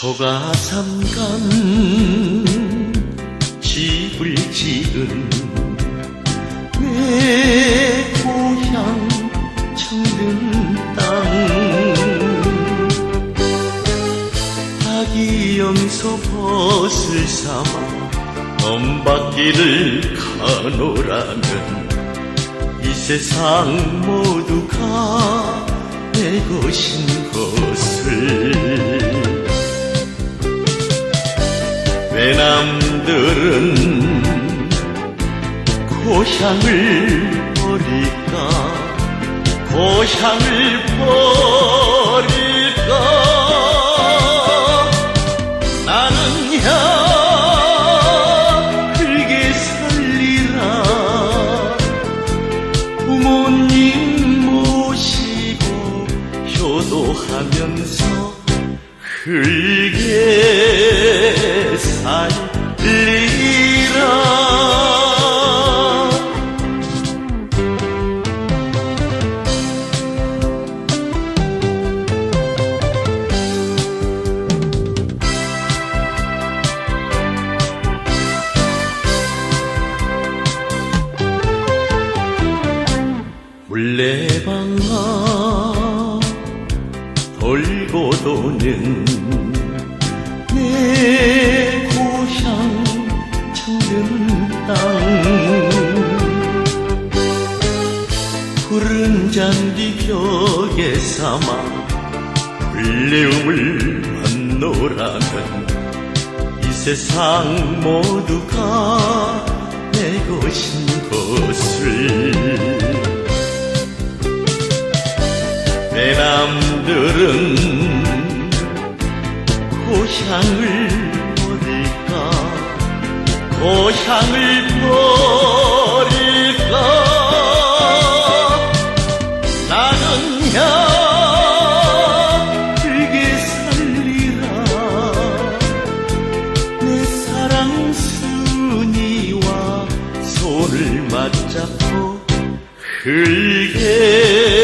초가삼간 집을 지은 내 고향 청든 땅. 닭이염소 벗을 삼아 넘바퀴를 가노라면 이 세상 모두가 내 것인 것을 남들은 고향을 버릴까? 고향을 버릴까? 나는야 흙에 살리라. 부모님 모시고 효도하면서 흙에 살리 도는 내 고향 청든 땅. 푸른 잔디 벽에 삼아 불레움을 만노라면 이 세상 모두가 내 것인 것을. 내 남들은 고향을 버릴까? 고향을 버릴까? 나는 야들게 살리라. 내 사랑 순이와 손을 맞잡고 흘게